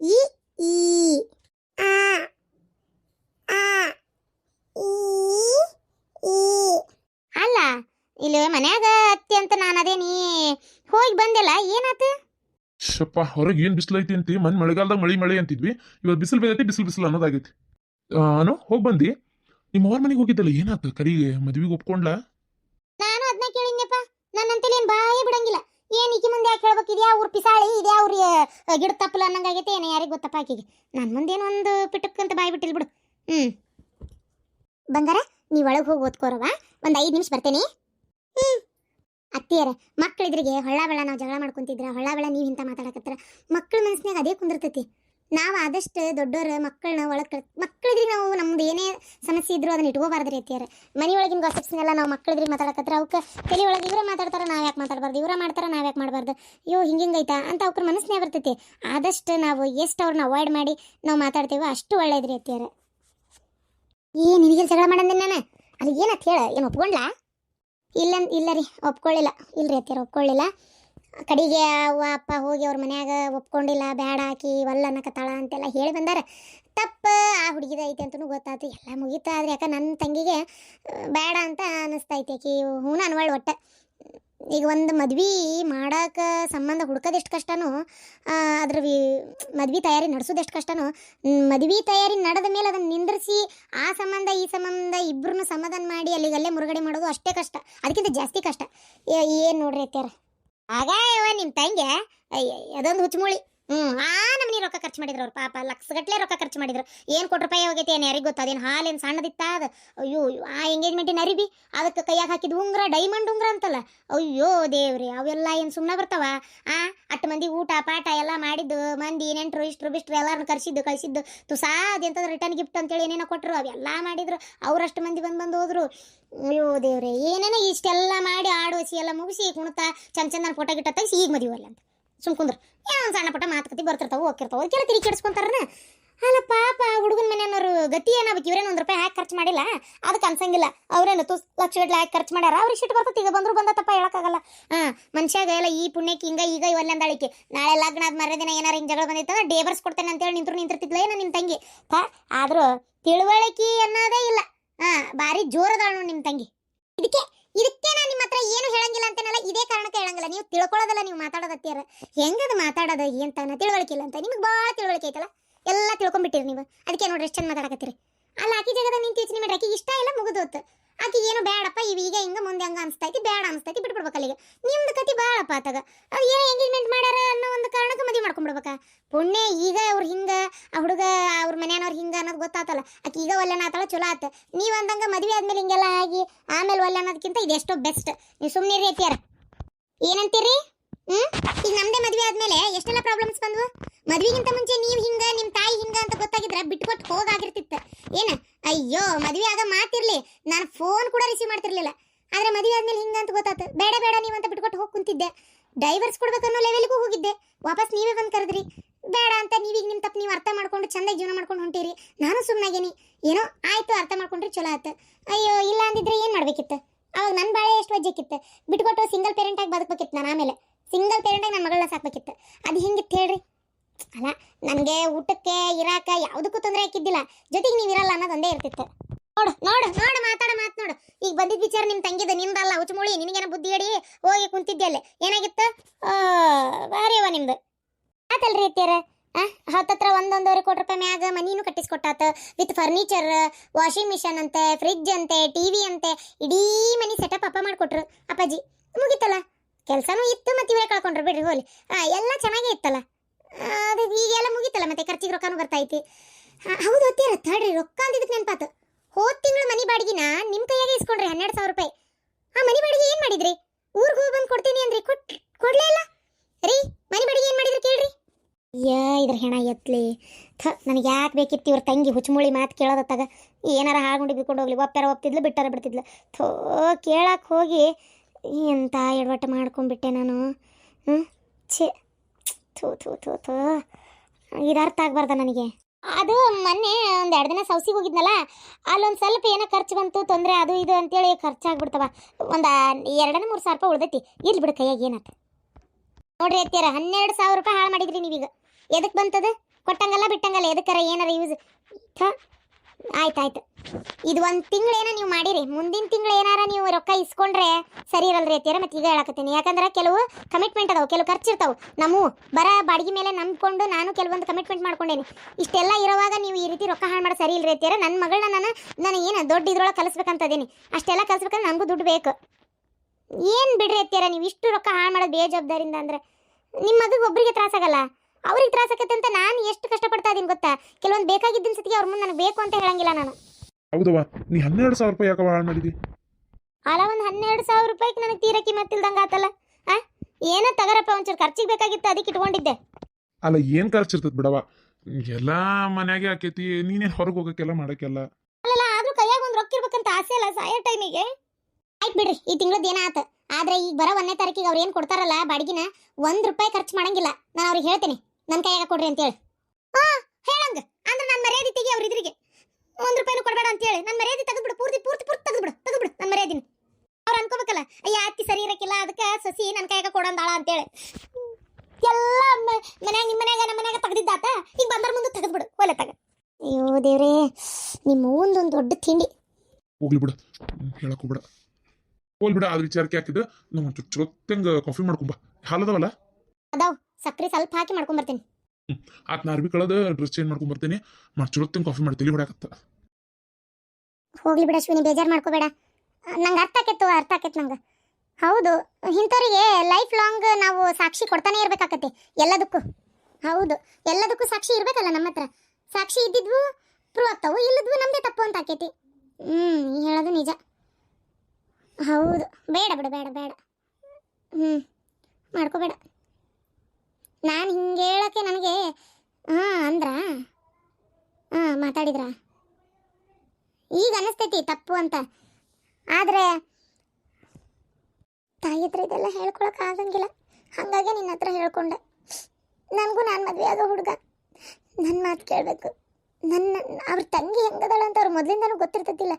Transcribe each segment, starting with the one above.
E ಈ ಆ ಆ ಈ ಈ. ಅಲ್ಲ ಇಲ್ಲಿ ಮನ್ಯಾಗ ಅತ್ತಿ ಅಂತ ನಾನು ಅದೇ ನೀ ಹೋಗಿ ಬಂದಿಲ್ಲ ಏನಾತು? ಶಪ್ಪ ಹೊರಗೆ ಏನು ಬಿಸಿಲು ಐತಿ ಅಂತಿ? ಮನ್ ಮಳೆಗಾಲದಾಗ ಮಳಿ ಮಳೆ ಅಂತಿದ್ವಿ. ಇವತ್ತು ಬಿಸಿಲು ಬೇದೈತಿ ಬಿಸಿಲು ಬಿಸಿಲು ಅನ್ನೋದಾಗೈತಿ. ಅನು ಹೋಗಿ ಬಂದಿ. ನಿಮ್ಮ ಅವ್ರ ಮನೆಗೆ ಹೋಗಿದ್ದಲ್ಲ ಏನಾತ? ಕರಿಗೆ ಮದ್ವಿಗೆ ಒಪ್ಕೊಂಡ್ಲ? ನಾನು ಅದನ್ನ ಕೇಳಿದ್ನಪ್ಪ. ನನ್ನಂತೇಳಿ ಏನು ಬಾಯೇ ಬಿಡಂಗಿಲ್ಲ. ಏನ್ ಈಕಿ ಮುಂದೆ ಯಾಕೆ ಹೇಳ್ಬೇಕು? ಇದ್ಯಾ ಅವ್ರ ಪಿಸಾಳಿ? ಇದ್ಯಾ ಅವ್ರ ಗಿಡ ತಪ್ಪಲ ಅನ್ನಂಗಾಗೈತೆ? ಏನ ಯಾರಿಗೆ ಗೊತ್ತಪ್ಪ ಆಕಿಗೆ ನನ್ನ ಮುಂದೇನು ಒಂದು ಪಿಟಕ್ ಅಂತ ಬಾಯಿ ಬಿಟ್ಟಿಲ್ ಬಿಡು. ಹ್ಮ್. ಬಂಗಾರ, ನೀ ಒಳಗೆ ಹೋಗಿ ಓದ್ಕೋರವ ಒಂದ್ ಐದ್ ನಿಮಿಷ ಬರ್ತೇನೆ. ಹ್ಮ್. ಅತ್ತಿಯರ ಮಕ್ಕಳಿದ್ರಿಗೆ ಹೊಳ್ಳ ಬೆಳ ನಾವು ಜಗಳ ಮಾಡ್ಕೊಂತಿದ್ರ, ಹೊಳ್ಳ ಬೆಳ ನೀವು ಇಂತ ಮಾತಾಡಕತ್ತರ. ಮಕ್ಕಳ ಮನಸ್ಸಿನಾಗ ಅದೇ ಕುಂದಿರ್ತೈತಿ. ನಾವು ಆದಷ್ಟು ದೊಡ್ಡೋರು ಮಕ್ಕಳನ್ನ ಒಳಗೆ ಕಳ್ ಮಕ್ಕಳಿದ್ರಿಗೆ ನಾವು ನಮ್ದು ಏನೇ ಸಮಸ್ಯೆ ಇದ್ರು ಅದನ್ನ ಇಟ್ಕೋಬಾರ್ದ್ರಿ ಅತ್ತಿಯರ. ಮನೆಯೊಳಗಿನ ಗಾಸಿಪ್ಸ್ನೆಲ್ಲ ನಾವು ಮಕ್ಕಳಿದ್ರಿಗೆ ಮಾತಾಡಕತ್ರ, ಅವಕ್ಕೆ ತಲೆ ಒಳಗೆ ಇವರೇ ಮಾತಾಡ್ತಾರೆ, ನಾವು ಯಾಕೆ ಮಾತಾಡಬಾರ್ದು? ಇವರ ಮಾಡ್ತಾರೆ, ನಾವು ಯಾಕೆ ಮಾಡಬಾರ್ದು? ಅಯ್ಯೋ ಹಿಂಗಿಂಗೈತಾ ಅಂತ ಅವ್ರ ಮನಸ್ಸನ್ನೇ ಬರ್ತೈತಿ. ಆದಷ್ಟು ನಾವು ಎಷ್ಟು ಅವ್ರನ್ನ ಅವಾಯ್ಡ್ ಮಾಡಿ ನಾವು ಮಾತಾಡ್ತೀವೋ ಅಷ್ಟು ಒಳ್ಳೇದ್ರಿ ಅತ್ತಿಯರ. ಏ, ನಿನಗೆ ಜಗಳ ಮಾಡಂದೆ ನಾನು? ಅದು ಏನಂತ ಹೇಳ? ಏನು ಒಪ್ಕೊಂಡ್ಲಾ? ಇಲ್ಲ ಇಲ್ಲ ರೀ ಒಪ್ಕೊಳ್ಳಿಲ್ಲ ರೀ ಅತ್ತಿಯರ ಒಪ್ಕೊಳ್ಳಿಲ್ಲ ಕಡೆಗೆ ಅವ್ವ, ಅಪ್ಪ ಹೋಗಿ ಅವ್ರ ಮನ್ಯಾಗ ಒಪ್ಕೊಂಡಿಲ್ಲ, ಬ್ಯಾಡ ಹಾಕಿ ಒಲ್ಲ ಅನ್ನಕತ್ತಾಳ ಅಂತೆಲ್ಲ ಹೇಳಿ ಬಂದಾರ. ತಪ್ಪ ಆ ಹುಡುಗಿದ ಐತೆ ಅಂತಲೂ ಗೊತ್ತಾಯ್ತು ಎಲ್ಲ ಮುಗೀತು. ಆದ್ರೆ ಯಾಕೆ ನನ್ನ ತಂಗಿಗೆ ಬೇಡ ಅಂತ ಅನಿಸ್ತೈತಿ ಆಕಿ. ಹೂನ ಅನ್ವಳ್ ಒಟ್ಟೆ. ಈಗ ಒಂದು ಮದ್ವೆ ಮಾಡೋಕೆ ಸಂಬಂಧ ಹುಡ್ಕೋದೆಷ್ಟು ಕಷ್ಟನೋ ಅದ್ರ ವಿ, ಮದ್ವೆ ತಯಾರಿ ನಡೆಸೋದೆಷ್ಟು ಕಷ್ಟನೋ ಮದ್ವೆ ಮದ್ವಿ ತಯಾರಿ ನಡೆದ ಮೇಲೆ ಅದನ್ನ ನಿಂದ್ರಿಸಿ ಆ ಸಂಬಂಧ, ಈ ಸಂಬಂಧ ಇಬ್ಬರನ್ನು ಸಮಾಧಾನ ಮಾಡಿ ಅಲ್ಲಿಗಲ್ಲೇ ಮುರುಗಡೆ ಮಾಡೋದು ಅಷ್ಟೇ ಕಷ್ಟ. ಅದಕ್ಕಿಂತ ಜಾಸ್ತಿ ಕಷ್ಟ. ಏನು ನೋಡ್ರಿ ಅತ್ಯಾರ ಆಗ ಇವ ನಿಮ್ಮ ತಂಗೆ ಅದೊಂದು ಹುಚ್ಚುಮುಳಿ ಹ್ಞೂ ಆ ನಮ್ನಿ ರೊಕ್ಕ ಖರ್ಚು ಮಾಡಿದ್ರು ಅವ್ರು, ಪಾಪ ಲಕ್ಷಗಟ್ಲೆ ರೊಕ್ಕ ಖರ್ಚು ಮಾಡಿದ್ರು. ಏನು ಕೊಟ್ಟು ರೂಪಾಯಿ ಹೋಗೈತಿ ಏನು ಯಾರಿಗೆ ಗೊತ್ತ? ಅದೇನು ಹಾಲೇನು ಸಣ್ಣದಿತ್ತ ಅದು? ಅಯ್ಯೋ, ಆ ಎಂಗೇಜ್ಮೆಂಟಿನ ಅರಿಬಿ. ಅದಕ್ಕೆ ಕೈಯಾಗ ಹಾಕಿದ ಉಂಗ್ರ ಡೈಮಂಡ್ ಉಂಗ್ರ ಅಂತಲ್ಲ. ಅಯ್ಯೋ ದೇವ್ರಿ, ಅವೆಲ್ಲ ಏನು ಸುಮ್ಮನೆ ಬರ್ತಾವ? ಆ ಅಟ್ಟು ಮಂದಿ ಊಟ, ಪಾಠ ಎಲ್ಲ ಮಾಡಿದ್ದು, ಮಂದಿ ನೆಂಟ್ರು, ಇಷ್ಟ್ರು, ಬಿಷ್ಟ್ರು ಎಲ್ಲರನ್ನು ಕರ್ಸಿದ್ದು, ಕಳಿಸಿದ್ದು. ತುಸಾ ಅದೆಂತದ ರಿಟರ್ನ್ ಗಿಫ್ಟ್ ಅಂತೇಳಿ ಏನೇನೋ ಕೊಟ್ಟರು ಅವೆಲ್ಲ ಮಾಡಿದ್ರು. ಅವರಷ್ಟು ಮಂದಿ ಬಂದು ಬಂದು ಹೋದ್ರು. ಅಯ್ಯೋ ದೇವ್ರೆ, ಏನೇನೋ ಇಷ್ಟೆಲ್ಲ ಮಾಡಿ ಆಡೋಸಿ, ಎಲ್ಲ ಮುಗಿಸಿ ಕುಣಿತ, ಚಂದ ಚಂದನ ಫೋಟೋ ಗಿಟ್ಟ ತೆಗಿಸಿ, ಈಗ ಮದುವೆ ಅಂತ. ಸುಮ್ ಕುಂದ್ರ. ಒಂದು ಸಣ್ಣ ಪುಟ್ಟ ಮಾತುಕತೆ ಬರ್ತಿರ್ತಾವೆ ಹೋಗಿರ್ತಾವೆ ಅದಕ್ಕೆಲ್ಲ ತಿರುಗಿ ಕೆಡಿಸ್ಕೊಂತಾರನ? ಅಲ್ಲ, ಪಾಪ ಹುಡುಗನ ಮನೆಯವರು ಗತಿ ಏನಾಗಬೇಕು? ಇವ್ರೇನು ಒಂದು ರೂಪಾಯಿ ಹಾಕಿ ಖರ್ಚು ಮಾಡಿಲ್ಲ? ಅದಕ್ಕೆ ಅನ್ಸಂಗಿಲ್ಲ. ಅವ್ರೇನು ತುಸ್ ಲಕ್ಷಗಟ್ಟಲೆ ಹಾಕಿ ಖರ್ಚು ಮಾಡ್ಯಾರ? ಅವ್ರಿಗೆ ಸಿಟ್ಟು ಬರ್ತೈತಿ, ಈಗ ಬಂದ್ರು ಬಂದತಪ್ಪ ಹೇಳಕ್ಕಾಗಲ್ಲ. ಹಾಂ, ಮನುಷ್ಯಾಗ ಎಲ್ಲ ಈ ಪುಣ್ಯಕ್ಕೆ ಹಿಂಗ, ಈಗ ಇವಲ್ಲ ಅಂದಾಳಿಕೆ ನಾಳೆ ಲಗ್ನ ಆದ ಮರ ದಿನ ಏನಾರ ಹಿಂಗೆ ಜಗಳ ಬಂದಿತ್ತಂದ್ರೆ ಡೇಬರ್ಸ್ ಕೊಡ್ತೇನೆ ಅಂತೇಳಿ ನಿಂತ್ರು ನಿಂತಿರ್ತಿದ್ಲ? ಏನೋ ನಿಮ್ಮ ತಂಗಿ? ತಾ ಆದರೂ ತಿಳುವಳಿಕೆ ಅನ್ನೋದೇ ಇಲ್ಲ. ಹಾಂ, ಭಾರಿ ಜೋರದಾಳು ನೋಡಿ ನಿಮ್ಮ ತಂಗಿ. ಇದಕ್ಕೆ ಇದಕ್ಕೆ ನಾನು ನಿಮ್ಮ ಹತ್ರ ಏನು ಹೇಳಂಗಿಲ್ಲ ಅಂತೇನಲ್ಲ, ಇದೇ ಕಾರಣಕ್ಕೆ ಹೇಳಂಗಿಲ್ಲ. ನೀವು ತಿಳ್ಕೊಳ್ಳೋದಲ್ಲ, ನೀವು ಮಾತಾಡೋದತ್ತೀರ ಹೆಂಗದು ಮಾತಾಡೋದು ಎಂತ ತಿಳುವಳಿಕೆ ಇಲ್ಲ ಅಂತ. ನಿಮಗೆ ಭಾಳ ತಿಳುವಳಿಕೆ ಐತಲ್ಲ? ಎಲ್ಲ ತಿಳ್ಕೊಂಡ್ಬಿಟ್ಟಿರಿ ನೀವು. ಅದಕ್ಕೆ ನೋಡ್ರಿ ಎಷ್ಟು ಚಂದ ಮಾತಾಡಕತ್ತೀರಿ. ಅಲ್ಲ ಆಕಿ ಜಾಗದ ನಿಂತು ಯೋಚನೆ ಮಾಡ್ರಿ. ಇಷ್ಟ ಇಲ್ಲ, ಮುಗಿದೋತು. ಆಕಿ ಏನು ಬೇಡಪ್ಪ ಇವ ಈಗ ಹಿಂಗ ಮುಂದೆ ಹಂಗ ಅನ್ಸ್ತೈತಿ ಬೇಡ ಅನ್ಸ್ತೈತಿ, ಬಿಟ್ಬಿಡ್ಬೇಕು ಅಲ್ಲಿಗೆ. ನಿಮ್ದು ಕತಿ ಬಾಳಪ್ಪ ಆತಾಗ. ಅದು ಏನೋ ಎಂಗೇಜ್ಮೆಂಟ್ ಮಾಡ್ಯಾರ ಅನ್ನೋ ಒಂದು ಕಾರಣಕ್ಕೆ ಮದುವೆ ಮಾಡ್ಕೊಂಡ್ಬಿಡ್ಬೇಕಾ ಪುಣ್ಯ, ಈಗ ಅವ್ರು ಹಿಂಗ, ಆ ಹುಡುಗ, ಅವ್ರ ಮನೆಯವ್ರು ಹಿಂಗ ಅನ್ನೋದು ಗೊತ್ತಾತಲ್ಲ. ಆಕಿ ಈಗ ಒಲ್ಲೆನ ಆತಾಳ ಚಲೋ ಆತ. ನೀವು ಅಂದಂಗ ಮದುವೆ ಆದ್ಮೇಲೆ ಹಿಂಗೆಲ್ಲ ಆಗಿ, ಆಮೇಲೆ ಒಲ್ಲೆ ಅನ್ನೋದಕ್ಕಿಂತ ಇದೆಷ್ಟೋ ಬೆಸ್ಟ್ ನೀವು ಸುಮ್ಮನೆ ರೀತಿಯಾರ ಏನಂತೀರಿ ಹ್ಮ್? ಈಗ ನಮ್ದೇ ಮದ್ವೆ ಆದ್ಮೇಲೆ ಎಷ್ಟೆಲ್ಲ ಪ್ರಾಬ್ಲಮ್ಸ್ ಬಂದ್ವು? ಮದ್ವಿಗಿಂತ ಮುಂಚೆ ನೀವು ಹಿಂಗ ನಿಮ್ಮ ತಾಯಿ ಹಿಂಗ ಅಂತ ಗೊತ್ತಾಗಿದ್ರೆ ಬಿಟ್ಕೊಟ್ಟು ಹೋಗಾಗಿರ್ತಿತ್ತ. ಏನ? ಅಯ್ಯೋ, ಮದ್ವೆ ಆಗ ಮಾತಿರ್ಲಿ. ನಾನು ಫೋನ್ ಕೂಡ ರಿಸೀವ್ ಮಾಡ್ತಿರ್ಲಿಲ್ಲ. ಆದ್ರೆ ಮದ್ವೆ ಆದ್ಮೇಲೆ ಹಿಂಗ ಅಂತ ಗೊತ್ತಾತು. ಬೇಡ ಬೇಡ, ನೀವು ಅಂತ ಬಿಟ್ಕೊಟ್ಟು ಹೋಗಿ ಕುಂತಿದ್ದೆ. ಡೈವರ್ಸ್ ಕೊಡ್ಬೇಕನ್ನೋ ಲೆವೆಲ್ಗೂ ಹೋಗಿದ್ದೆ. ವಾಪಸ್ ನೀವೇ ಬಂದು ಕರೆದ್ರಿ. ಬೇಡ ಅಂತ ನೀವೀಗ ನಿಮ್ಮ ತಪ್ಪು ನೀವು ಅರ್ಥ ಮಾಡ್ಕೊಂಡು ಚಂದಾಗಿ ಜೀವನ ಮಾಡ್ಕೊಂಡು ಹೊಂಟಿರಿ. ನಾನು ಸುಮ್ಮನಾಗೇನಿ ಏನೋ ಆಯ್ತು, ಅರ್ಥ ಮಾಡ್ಕೊಂಡ್ರೆ ಚಲೋ ಆಯ್ತು ಅಯ್ಯೋ, ಇಲ್ಲ ಅಂದಿದ್ರೆ ಏನು ಮಾಡ್ಬೇಕಿತ್ತು? ಅವಾಗ ನನ್ನ ಬಾಳೆ ಎಷ್ಟು ವಜ್ಜಕ್ಕಿತ್ತು ಬಿಟ್ಕೊಟ್ಟು ಸಿಂಗಲ್ ಪೇರೆಂಟಾಗಿ ಬದುಕಬೇಕಿತ್ತು ನಾನು ಆಮೇಲೆ. ಸಿಂಗಲ್ ಪೇರೆಂಟಾಗಿ ನನ್ನ ಮಗಳನ್ನ ಸಾಕ್ಬೇಕಿತ್ತು. ಅದು ಹಿಂಗಿತ್ತು ಹೇಳ್ರಿ. ಅಲ್ಲ ನನಗೆ ಊಟಕ್ಕೆ ಇರಾಕ ಯಾವುದಕ್ಕೂ ತೊಂದರೆ ಹಾಕಿದ್ದಿಲ್ಲ. ಜೊತೆಗೆ ನೀವು ಇರಲ್ಲ ಅನ್ನೋದು ಒಂದೇ ಇರ್ತಿತ್ತು. ನೋಡು ನೋಡು ನೋಡು ಮಾತಾಡ ಮಾತು ನೋಡು. ಈಗ ಬಂದಿದ್ದ ವಿಚಾರ ನಿಮ್ಮ ತಂಗಿದ ನಿಂದಲ್ಲ ಉಚ್ಚಮುಳಿ ನಿನಗೇನ ಬುದ್ಧಿ ಹೇಳಿ ಹೋಗಿ ಕುಂತಿದ್ದೆ ಅಲ್ಲೇ? ಏನಾಗಿತ್ತು? ಆ, ಭಾರಿ ಅವ ನಿಮ್ದು. ಆತಲ್ರಿ ಇತ್ತೀರ ಹತ್ತತ್ರ ಒಂದೊಂದೂವರೆ ಕೋಟಿ ರೂಪಾಯಿ ಮ್ಯಾಗ ಮನೀನು ಕಟ್ಟಿಸ್ಕೊಟ್ಟಾತ ವಿತ್ ಫರ್ನಿಚರ್ ವಾಷಿಂಗ್ ಮಿಷನ್ ಅಂತೆ ಫ್ರಿಜ್ ಅಂತೆ ಟಿವಿ ಅಂತೆ ಇಡೀ ಮನಿ ಸೆಟಪ್ ಅಪ್ಪ ಮಾಡಿಕೊಟ್ರು. ಅಪ್ಪಾಜಿ ಮುಗೀತಲ್ಲ? ಕೆಲಸನೂ ಇತ್ತು ಮತ್ತೆ ಇವರೇ ಕಳ್ಕೊಂಡ್ರು ಬಿಡ್ರಿ ಹೋಲಿ ಎಲ್ಲ ಚೆನ್ನಾಗೇ ಇತ್ತಲ್ಲ. ಅದು ಈಗೆಲ್ಲ ಮುಗೀತಲ್ಲ ಮತ್ತೆ ಖರ್ಚಿಗೆ ರೊಕ್ಕನೂ ಬರ್ತೈತಿ ಹೌದು ಅತ್ಯಾರ ತಡ್ರಿ, ರೊಕ್ಕ ಅಂದಿದ್ದಕ್ಕೆ ನೆನಪಾತು. ಹೋದ್ ತಿಂಗಳು ಮನಿ ಬಾಡಿಗೆನ ನಿಮ್ಮ ಕೈಯಾಗೆ ಇಸ್ಕೊಂಡ್ರಿ, ಹನ್ನೆರಡು ಸಾವಿರ ರೂಪಾಯಿ. ಆ, ಮನಿ ಬಾಡಿಗೆ ಏನು ಮಾಡಿದ್ರಿ? ಊರಿಗೆ ಹೋಗಿ ಬಂದು ಕೊಡ್ತೀನಿ ಅಂದ್ರಿ, ಕೊಟ್, ಕೊಡ್ಲೇ ಇಲ್ಲ? ರೀ, ಮನಿ ಬಾಡಿಗೆ ಏನು ಮಾಡಿದ್ರಿ ಕೇಳ್ರಿ. ಯಾ, ಇದ್ರ ಹೆಣ ಎತ್ಲಿ. ಥ, ನನಗೆ ಯಾಕೆ ಬೇಕಿತ್ತು ಇವ್ರ ತಂಗಿ ಹುಚ್ಚುಮುಳಿ ಮಾತು ಕೇಳೋದತ್ತಾಗ? ಏನಾರ ಹಾಳು ಬಿಕ್ಕೊಂಡು ಹೋಗ್ಲಿ, ಒಪ್ಪ್ಯಾರ ಒಪ್ತಿದ್ಲು, ಬಿಟ್ಟಾರ ಬಿಡ್ತಿದ್ಲು. ಥೋ ಕೇಳಕ್ಕೆ ಹೋಗಿ ಎಂತ ಎಡವಟ್ಟು ಮಾಡ್ಕೊಂಡ್ಬಿಟ್ಟೆ ನಾನು? ಹ್ಞೂ ಛೇ! ಥೂ ಥೂ ಥೂ ಥೂ. ಇದು ಅರ್ಥ ಆಗ್ಬಾರ್ದ ನನಗೆ. ಅದು ಮೊನ್ನೆ ಒಂದು ಎರಡು ದಿನ ಸೌಸಿಗೆ ಹೋಗಿದ್ನಲ್ಲ, ಅಲ್ಲೊಂದು ಸ್ವಲ್ಪ ಏನೋ ಖರ್ಚು ಬಂತು, ತೊಂದರೆ ಅದು ಇದು ಅಂತೇಳಿ ಖರ್ಚಾಗ್ಬಿಡ್ತವ. ಒಂದು ಎರಡನೇ ಮೂರು ಸಾವಿರ ರೂಪಾಯಿ ಉಳ್ದೈತಿ. ಇರ್ಲಿ ಬಿಡು ಕೈಯಾಗ ಏನತ್ತ ನೋಡ್ರಿ ಅತ್ತಿಯರ, ಹನ್ನೆರಡು ಸಾವಿರ ರೂಪಾಯಿ ಹಾಳು ಮಾಡಿದ್ರಿ ನೀವೀಗ. ಎದಕ್ಕೆ ಬಂತದ? ಕೊಟ್ಟಂಗಲ್ಲ, ಬಿಟ್ಟಂಗಲ್ಲ, ಎದಕ್ಕಾರ ಏನಾರ ಯೂಸ್ ಆಯ್ತು ಆಯ್ತು. ಇದು ಒಂದು ತಿಂಗಳೇನ ನೀವು ಮಾಡಿರಿ. ಮುಂದಿನ ತಿಂಗಳು ಏನಾರ ನೀವು ರೊಕ್ಕ ಇಸ್ಕೊಂಡ್ರೆ ಸರಿ ಇರಲ್ರಿ ಅತ್ತೀರ ಮತ್ತೆ ಈಗ ಹೇಳಕತ್ತೀನಿ. ಯಾಕಂದ್ರೆ ಕೆಲವು ಕಮಿಟ್ಮೆಂಟ್ ಅದಾವೆ, ಕೆಲವು ಖರ್ಚು ಇರ್ತಾವೆ. ನಮ್ಮ ಬರ ಬಾಡಿಗೆ ಮೇಲೆ ನಂಬ್ಕೊಂಡು ನಾನು ಕೆಲವೊಂದು ಕಮಿಟ್ಮೆಂಟ್ ಮಾಡ್ಕೊಂಡೇನಿ. ಇಷ್ಟೆಲ್ಲ ಇರುವಾಗ ನೀವು ಈ ರೀತಿ ರೊಕ್ಕ ಹಾಳು ಮಾಡಿ ಸರಿ ಇಲ್ರಿ ಅತ್ತೀರ ನನ್ನ ಮಗಳನ್ನ ನಾನು ನಾನು ಏನು ದೊಡ್ಡ ಇದ್ರೊಳಗೆ ಕಲಿಸ್ಬೇಕಂತ ಅದೀನಿ ಅಷ್ಟೆಲ್ಲ ಕಲಿಸ್ಬೇಕಂದ್ರೆ ನನಗೂ ದುಡ್ಡು ಬೇಕು. ಏನು ಬಿಡ್ರಿ ಅತ್ತೀರ ನೀವು ಇಷ್ಟು ರೊಕ್ಕ ಹಾಳು ಮಾಡೋದು ಬೇಜವಾಬ್ದಾರಿಂದ ಅಂದ್ರೆ. ನಿಮ್ಮ ಮಗಗೆ ಒಬ್ಬರಿಗೆ ತ್ರಾಸಾಗಲ್ಲ ಅವ್ರಿಗೆ ತ್ರಾಸಾಕತ್ತೆ ಅಂತ ನಾನು ಎಷ್ಟು ಕಷ್ಟಪಡ್ತಾ ಇದೀನಿ ಗೊತ್ತಾ? ಕೆಲವೊಂದು ಬೇಕಾಗಿದ್ದಿನ ಸತಿಗೆ ಅವ್ರ ಮುಂದೆ ನನಗೆ ಬೇಕು ಅಂತ ಹೇಳಂಗಿಲ್ಲ ನಾನು. ಹೌದವ್ವ ನೀ ಹನ್ನೆರಡು ಸಾವಿರ ರೂಪಾಯಿ ಯಾಕವ ಹಾಳು ಮಾಡಿದಿ? ಅಲ್ಲ ಒಂದು ಹನ್ನೆರಡು ಸಾವಿರ ರೂಪಾಯಿಗೆ ನನಗೆ ತೀರ ಇಲ್ದಂಗ ಆತಲ್ಲ? ಆ? ಏನೋ ತಗರಪ್ಪ ಒಂಚೂರು ಖರ್ಚಿಗೆ ಬೇಕಾಗಿತ್ತು ಅದಕ್ಕೆ ಇಟ್ಕೊಂಡಿದ್ದೆ. ಅಲ್ಲ ಏನ್ ಖರ್ಚಿರ್ತದ ಬಿಡವ ಎಲ್ಲ ಮನ್ಯಾಗೆ ಆಕೈತಿ ನೀನೇನ್ ಹೊರಗೆ ಹೋಗಕ್ಕೆಲ್ಲ ಮಾಡಕ್ಕೆಲ್ಲ? ಅಲ್ಲಲ್ಲ ಆದ್ರೂ ಕೈಯಾಗ ಒಂದು ರೊಕ್ಕ ಇರ್ಬೇಕಂತ ಆಸೆ ಅಲ್ಲ ಸಾಯೋ ಟೈಮಿಗೆ? ಆಯ್ತು ಬಿಡ್ರಿ ಈ ತಿಂಗಳದ್ದು ಏನಾತ ಆದ್ರೆ ಈಗ ಬರೋ ಒಂದನೇ ತಾರೀಕಿಗೆ ಅವ್ರು ಏನು ಕೊಡ್ತಾರಲ್ಲ ಬಾಡಿಗೆನ ಒಂದ್ ರೂಪಾಯಿ ಖರ್ಚು ಮಾಡಂಗಿಲ್ಲ. ನಾನು ಅವ್ರಿಗೆ ಹೇಳ್ತೀನಿ ನನ್ನ ಕೈಯಾಗ ಕೊಡ್ರಿ ಅಂತೇಳಿ. ಹಾ ಹೇಳಂಗ. ಅಂದ್ರೆ ನನ್ನ ಮರ್ಯಾದೆ ತೆಗಿ ಅವ್ರ ಇದ್ರಿಗೆ. ಒಂದ್ ರೂಪಾಯಿನೂ ಕೊಡಬೇಡ ಅಂತ ಹೇಳಿ ನನ್ನ ಮರ್ಯಾದೆ ತೆಗೆದ್ಬಿಡು ಪೂರ್ತಿ ಪೂರ್ತಿ ಪೂರ್ತಿ ತೆಗೆದ್ಬಿಡು ತೆಗೆದ್ಬಿಡು ನನ್ನ ಮರ್ಯಾದಿನ. ಅವ್ರು ಅನ್ಕೋಬೇಕಲ್ಲ ಅಯ್ಯ ಅತ್ತಿ ಸರಿ ಇರಕ್ಕಿಲ್ಲ ಅದಕ್ಕೆ ಸಸಿ ನನ್ನ ಕೈಯಾಗ ಕೊಡಂದಾಳ ಅಂತೇಳಿ. ಎಲ್ಲ ಮನ್ಯಾಗ ನಿಮ್ಮ ಮನ್ಯಾಗ ನಮ್ಮ ಮನ್ಯಾಗ ತೆಗ್ದಿದ್ದಾತ ಈಗ ಬಂದ್ರ ಮುಂದೆ ತೆಗೆದ್ಬಿಡು ಒಲೆ ತಗ. ಅಯ್ಯೋ ದೇವ್ರೇ ನಿಮ್ಮ ಒಂದೊಂದು ದೊಡ್ಡ ತಿಂಡಿ. ಹೋಗ್ಲಿ ಬಿಡು ಹೇಳಕ್ ಹೋಗ್ಬಿಡ. ಹೋಗ್ಲಿ ಬಿಡ ಅದ್ರ ವಿಚಾರಕ್ಕೆ ಹಾಕಿದ್ರೆ ನಾವು ಚೊತ್ತಂಗ ಕಾಫಿ ಮಾಡ್ಕೊಂಬ ಹಾಲದವಲ್ಲ ಅದಾವ್ ಸಕ್ಕರೆ ಸ್ವಲ್ಪ ಹಾಕಿ ಮಾಡ್ಕೊಂಡ್ ಆತ್ ನಾ ಅರ್ಬಿ ಕಳದ ಡ್ರೆಸ್ ಚೇಂಜ್ ಮಾಡ್ಕೊಂಡ್ ಬರ್ತೀನಿ. ಮಾಡಿ ಚಲೋತ್ತಿನ ಕಾಫಿ ಮಾಡಿ ತಲೆ ಹೊಡ್ಯಾಕತ್ತ. ಹೋಗ್ಲಿ ಬಿಡ ಅಶ್ವಿನಿ ಬೇಜಾರು ಮಾಡ್ಕೋಬೇಡ. ನಂಗೆ ಅರ್ಥ ಆಕೈತು ಅರ್ಥ ಆಕೈತು ನಂಗೆ. ಹೌದು, ಇಂಥವ್ರಿಗೆ ಲೈಫ್ ಲಾಂಗ್ ನಾವು ಸಾಕ್ಷಿ ಕೊಡ್ತಾನೆ ಇರ್ಬೇಕಾಕತಿ ಎಲ್ಲದಕ್ಕೂ. ಹೌದು, ಎಲ್ಲದಕ್ಕೂ ಸಾಕ್ಷಿ ಇರ್ಬೇಕಲ್ಲ ನಮ್ಮ ಹತ್ರ. ಸಾಕ್ಷಿ ಇದ್ದಿದ್ವು ಪ್ರೂವ್ ಆಗ್ತಾವು, ಇಲ್ಲದ್ವು ನಮ್ದೇ ತಪ್ಪು ಅಂತ ಆಕೈತಿ. ನೀ ಹೇಳೋದು ನಿಜ. ಹೌದು, ಬೇಡ ಬಿಡು, ಬೇಡ ಬೇಡ. ಹ್ಞೂ ಮಾಡ್ಕೋಬೇಡ. ನಾನು ಹಿಂಗೆ ಹೇಳೋಕ್ಕೆ ನನಗೆ, ಹಾಂ, ಅಂದ್ರ? ಹಾಂ, ಮಾತಾಡಿದ್ರಾ? ಈಗ ಅನಿಸ್ತೈತಿ ತಪ್ಪು ಅಂತ. ಆದರೆ, ತಾಯಿ ಹತ್ರ ಇದೆಲ್ಲ ಹೇಳ್ಕೊಳಕ್ಕೆ ಆಗಂಗಿಲ್ಲ. ಹಾಗಾಗಿ ನಿನ್ನ ಹತ್ರ ಹೇಳ್ಕೊಂಡೆ. ನನಗೂ ನಾನು ಮದುವೆ ಆಗೋ ಹುಡುಗ. ನನ್ನ ಮಾತು ಕೇಳಬೇಕು. ನನ್ನ ಅವ್ರ ತಂಗಿ ಹೆಂಗದಾಳ ಅಂತ ಅವ್ರು ಮೊದಲಿಂದನೂ ಗೊತ್ತಿರ್ತದಿಲ್ಲ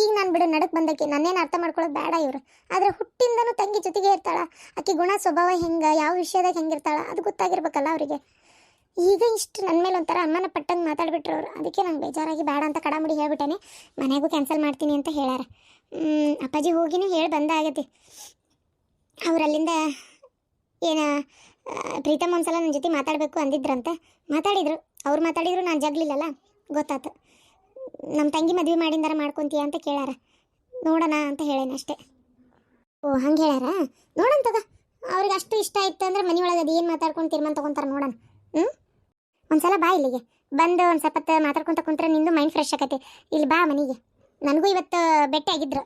ಈಗ ನಾನು ಬಿಡು, ನಡಕ್ ಬಂದಕ್ಕೆ. ನನ್ನೇನು ಅರ್ಥ ಮಾಡ್ಕೊಳ್ಳೋದು ಬೇಡ ಇವರು. ಆದರೆ ಹುಟ್ಟಿಂದನೂ ತಂಗಿ ಜೊತೆಗೆ ಇರ್ತಾಳ. ಆಕೆ ಗುಣ ಸ್ವಭಾವ ಹೆಂಗೆ, ಯಾವ ವಿಷಯದಾಗ ಹೆಂಗಿರ್ತಾಳ, ಅದು ಗೊತ್ತಾಗಿರ್ಬೇಕಲ್ಲ ಅವರಿಗೆ. ಈಗ ಇಷ್ಟು ನನ್ನ ಮೇಲೆ ಒಂಥರ ಅಮ್ಮನ ಪಟ್ಟಂಗೆ ಮಾತಾಡ್ಬಿಟ್ರು ಅವರು. ಅದಕ್ಕೆ ನಂಗೆ ಬೇಜಾರಾಗಿ ಬೇಡ ಅಂತ ಕಡಾಮುಡಿ ಹೇಳ್ಬಿಟ್ಟೇನೆ. ಮನೆಗೂ ಕ್ಯಾನ್ಸಲ್ ಮಾಡ್ತೀನಿ ಅಂತ ಹೇಳ್ಯಾರ. ಅಪ್ಪಾಜಿ ಹೋಗಿನೂ ಹೇಳಿ ಬಂದಾಗೈತಿ ಅವ್ರು ಅಲ್ಲಿಂದ ಏನ ಪ್ರೀತಮ್ ಒಂದ್ಸಲ ನನ್ನ ಜೊತೆ ಮಾತಾಡಬೇಕು ಅಂದಿದ್ರಂತೆ. ಮಾತಾಡಿದ್ರು. ಅವ್ರು ಮಾತಾಡಿದ್ರು, ನಾನು ಜಗ್ಲಿಲ್ಲಲ್ಲ. ಗೊತ್ತಾತು. ನಮ್ಮ ತಂಗಿ ಮದುವೆ ಮಾಡಿಂದಾರ ಮಾಡ್ಕೊಂತೀಯ ಅಂತ ಕೇಳ್ಯಾರ ನೋಡೋಣ ಅಂತ ಹೇಳೇನೆ ಅಷ್ಟೇ. ಓ, ಹಂಗೆ ಹೇಳ್ಯಾರ ನೋಡೋಣ ತಗ. ಅವ್ರಿಗೆ ಅಷ್ಟು ಇಷ್ಟ ಆಯ್ತು ಅಂದ್ರೆ ಮನೆಯೊಳಗೆ ಅದು ಏನು ಮಾತಾಡ್ಕೊಂಡು ತೀರ್ಮಾನ ತೊಗೊಂತಾರೆ ನೋಡೋಣ. ಹ್ಞೂ ಒಂದ್ಸಲ ಬಾ ಇಲ್ಲಿಗೆ. ಬಂದು ಒಂದು ಸ್ವಲ್ಪ ಮಾತಾಡ್ಕೊಂತ ಕುಂತ್ರೆ ನಿಂದು ಮೈಂಡ್ ಫ್ರೆಶ್ ಆಗತ್ತೆ. ಇಲ್ಲಿ ಬಾ ಮನೆಗೆ. ನನಗೂ ಇವತ್ತು ಭೇಟಿ ಆಗಿದ್ರು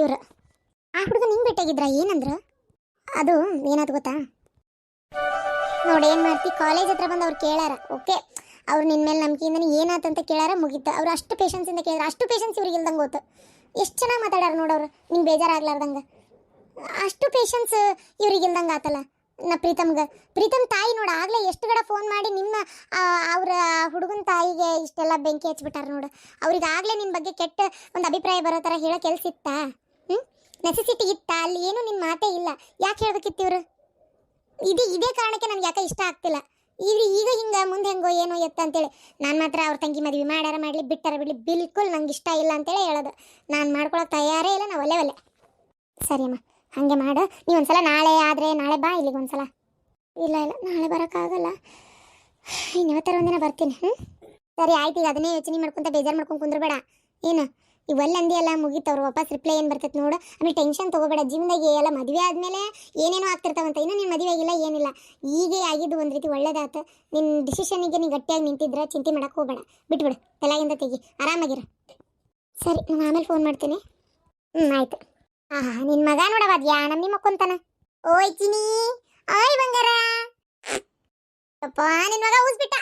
ಇವರು. ಆ ಹುಡುಗ ನಿಂಗೆ ಭೇಟಿ ಆಗಿದ್ರ? ಏನಂದ್ರು? ಅದು ಏನಾದ್ ಗೊತ್ತಾ? ನೋಡಿ, ಏನು ಮಾಡ್ತಿ? ಕಾಲೇಜ್ ಹತ್ರ ಬಂದು ಅವ್ರು ಕೇಳ್ಯಾರ ಓಕೆ ಅವ್ರು ನಿನ್ನ ಮೇಲೆ ನಂಬಿಕೆಯಿಂದ ಏನಾಯ್ತು ಅಂತ ಕೇಳ್ಯಾರ, ಮುಗೀತು. ಅವ್ರು ಅಷ್ಟು ಪೇಷನ್ಸಿಂದ ಕೇಳಿದ್ರು ಅಷ್ಟು ಪೇಷನ್ಸ್ ಇವ್ರಿಗೆ ಇಲ್ದಂಗೆ ಗೊತ್ತು ಎಷ್ಟು ಚೆನ್ನಾಗಿ ಮಾತಾಡ್ಯಾರ ನೋಡವ್ರು ನಿಂಗೆ ಬೇಜಾರಾಗ್ಲಾರ್ದಂಗೆ. ಅಷ್ಟು ಪೇಷನ್ಸ್ ಇವ್ರಿಗೆ ಇಲ್ದಂಗೆ ಆತಲ್ಲ. ನಾ ಪ್ರೀತಮ್ಗೆ. ಪ್ರೀತಮ್ ತಾಯಿ ನೋಡ, ಆಗ್ಲೇ ಎಷ್ಟು ಗಡ ಫೋನ್ ಮಾಡಿ ನಿಮ್ಮ ಅವ್ರ ಹುಡುಗನ ತಾಯಿಗೆ ಇಷ್ಟೆಲ್ಲ ಬೆಂಕಿ ಹಚ್ಬಿಟ್ಟಾರ ನೋಡು. ಅವ್ರಿಗೆ ಆಗಲೇ ನಿನ್ನ ಬಗ್ಗೆ ಕೆಟ್ಟ ಒಂದು ಅಭಿಪ್ರಾಯ ಬರೋ ಥರ ಹೇಳೋ ಕೆಲಸ ಇತ್ತಾ? ಹ್ಞೂ ನೆಸೆಸಿಟಿ ಇತ್ತಾ? ಅಲ್ಲಿ ಏನು ನಿನ್ನ ಮಾತೇ ಇಲ್ಲ. ಯಾಕೆ ಹೇಳ್ಬೇಕಿತ್ತು ಇವರು? ಇದು, ಇದೇ ಕಾರಣಕ್ಕೆ ನನಗೆ ಯಾಕೆ ಇಷ್ಟ ಆಗ್ತಿಲ್ಲ. ಈಗ ಈಗ ಹಿಂಗ ಮುಂದೆ ಹೆಂಗೋ ಏನೋ ಎತ್ತ ಅಂತೇಳಿ. ನಾನು ಮಾತ್ರ ಅವ್ರ ತಂಗಿ ಮದುವೆ ಮಾಡ್ಯಾರ ಮಾಡಲಿ ಬಿಟ್ಟಾರ ಬಿಡ್ಲಿ ಬಿಲ್ಕುಲ್ ನಂಗೆ ಇಷ್ಟ ಇಲ್ಲ ಅಂತೇಳಿ ಹೇಳೋದು. ನಾನು ಮಾಡ್ಕೊಳಕ್ಕೆ ತಯಾರೇ ಇಲ್ಲ ನಾ ಒಲೆ ಒಲೆ ಸರಿ ಅಮ್ಮ, ಹಾಗೆ ಮಾಡು. ನೀವು ಒಂದ್ಸಲ ನಾಳೆ ಆದರೆ ನಾಳೆ ಬಾ ಇಲ್ಲಿಗೆ ಒಂದ್ಸಲ. ಇಲ್ಲ ಇಲ್ಲ, ನಾಳೆ ಬರೋಕ್ಕಾಗಲ್ಲ. ಇನ್ನು ಯಾವತ್ತಾರ ಒಂದಿನ ಬರ್ತೀನಿ ಹ್ಞೂ ಸರಿ, ಆಯ್ತು ಈಗ ಅದನ್ನೇ ಯೋಚನೆ ಮಾಡ್ಕೊಂತ ಬೇಜಾರು ಮಾಡ್ಕೊಂಡು ಕುಂದ್ರಬೇಡ. ಏನು? ಈಗ ಒಲ್ಲೆ ಅಂದಿ ಎಲ್ಲ ಮುಗೀತವ್ರು ವಾಪಸ್ ರಿಪ್ಲೈ ಏನು ಬರ್ತೈತೆ ನೋಡು. ಆಮೇಲೆ ಟೆನ್ಷನ್ ತೊಗೋಬೇಡ, ಜೀವನದಾಗ ಎಲ್ಲ ಮದುವೆ ಆದಮೇಲೆ ಏನೇನೋ ಆಗ್ತಿರ್ತಾವಂತ, ಇನ್ನೂ ನೀನು ಮದುವೆ ಆಗಿಲ್ಲ, ಏನಿಲ್ಲ. ಈಗೇ ಆಗಿದ್ದು ಒಂದು ರೀತಿ ಒಳ್ಳೇದಾತು. ನಿನ್ನ ಡಿಸಿಷನಿಗೆ ನೀನು ಗಟ್ಟಿಯಾಗಿ ನಿಂತಿದ್ರೆ ಚಿಂತೆ ಮಾಡೋಕೆ ಹೋಗಬೇಡ. ಬಿಟ್ಬಿಡು, ತಲೆಯಿಂದ ತೆಗಿ, ಆರಾಮಾಗಿರು. ಸರಿ, ನಾನು ಆಮೇಲೆ ಫೋನ್ ಮಾಡ್ತೀನಿ. ಹ್ಞೂ ಆಯ್ತು. ಆಹಾ, ನಿನ್ ಮಗ ನೋಡವ ಅದ್ಯಾ? ನಿಮ್ಮ ಮಕ್ಕೊಂತಾನ ಓಯ್ ಚಿನಿ ಓಯ್, ಬಂಗಾರ! ಅಪ್ಪ ನಿನ್ ಮಗ ಊಸ್ಬಿಟ್ಟ.